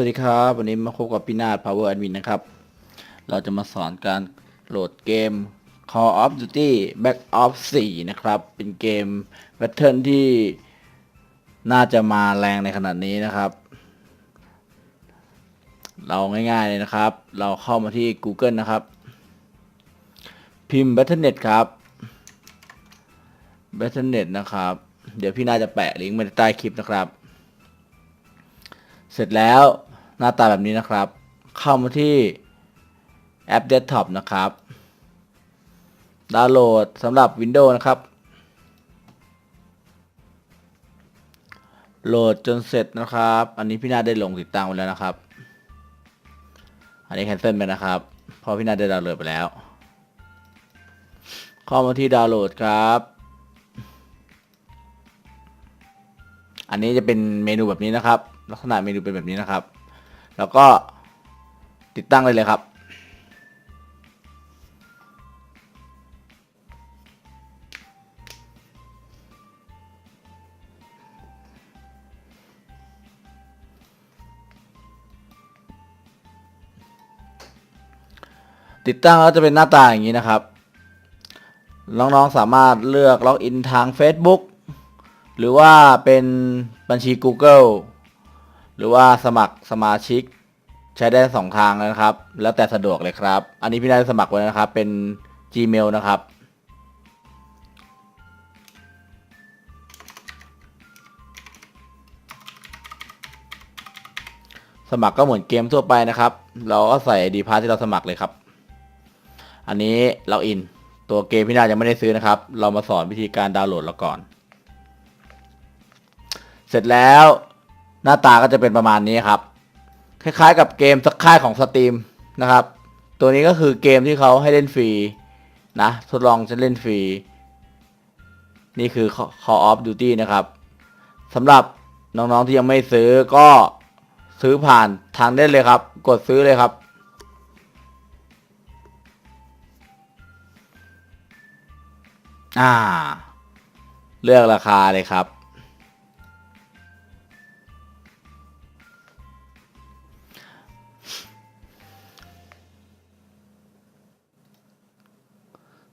วัสดีครับ วันนี้มาพบกับพี่นาฏ Power Admin นะครับ เราจะมาสอนการโหลดเกม Call of Duty Black Ops 4 นะครับ เป็นเกมแพทเทิร์นที่น่าจะมาแรงในขนาดนี้นะครับ เราง่ายๆเลยนะครับ เราเข้ามาที่ Google นะครับ พิมพ์ Battle.net ครับ Battle.net นะครับ เดี๋ยวพี่นาจะแปะลิงก์ไว้ใต้คลิปนะครับเสร็จแล้ว หน้าตาแบบนี้นะครับ เข้ามาที่แอป Desktop นะครับ ดาวน์โหลดสำหรับ Windows นะครับ โหลดจนเสร็จนะครับ อันนี้พี่นาได้ลงติดตั้งไว้แล้วนะครับ อันนี้แคนเซิลไปนะครับเพราะพี่นาได้ดาวน์โหลดไปแล้ว เข้ามาที่ดาวน์โหลดครับ อันนี้จะเป็นเมนูแบบนี้นะครับ ลักษณะเมนูเป็นแบบนี้นะครับ แล้วก็ติดตั้งเลยเลยครับ ติดตั้งแล้วจะเป็นหน้าตาอย่างนี้นะครับ น้องๆสามารถเลือกล็อกอินทาง Facebook หรือว่าเป็นบัญชี Google หรือว่าสมัครสมาชิก ใช้ได้สองทางนะครับ แล้วแต่สะดวกเลยครับ อันนี้พี่ได้สมัครไว้นะครับ เป็น Gmail นะครับ สมัครก็เหมือนเกมทั่วไปนะครับ เราก็ใส่ดีพาร์ที่เราสมัครเลยครับ อันนี้เราอิน ตัวเกมพี่นายังไม่ได้ซื้อนะครับ เรามาสอนวิธีการดาวน์โหลดเราก่อน เสร็จแล้วหน้าตาก็จะเป็นประมาณนี้ครับ คล้ายๆ กับเกมสักค่ายของสตรีมนะครับ ตัวนี้ก็คือเกมที่เขาให้เล่นฟรีนะทดลองจะเล่นฟรี นี่คือ Call of Duty นะครับสำหรับน้องๆที่ยังไม่ซื้อก็ซื้อผ่านทางได้เลยครับ กดซื้อเลยครับ อ่า เลือกราคาเลยครับ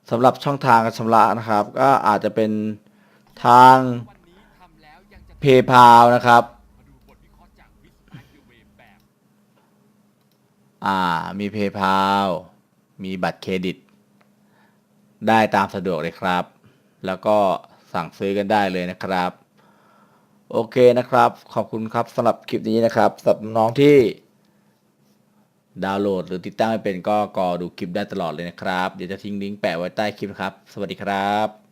สำหรับช่องทางการชำระนะครับ ก็อาจจะเป็นทาง PayPal นะครับอ่ามี PayPal มีบัตรเครดิต ได้ตามสะดวกเลยครับ แล้วก็สั่งซื้อกันได้เลยนะครับ โอเคนะครับ ขอบคุณครับสำหรับคลิปนี้นะครับสำหรับน้องที่ ดาวน์โหลดหรือติดตั้งไม่เป็นก็กอดูคลิปได้ตลอดเลยนะครับ เดี๋ยวจะทิ้งลิงก์แปะไว้ใต้คลิปนะครับ สวัสดีครับ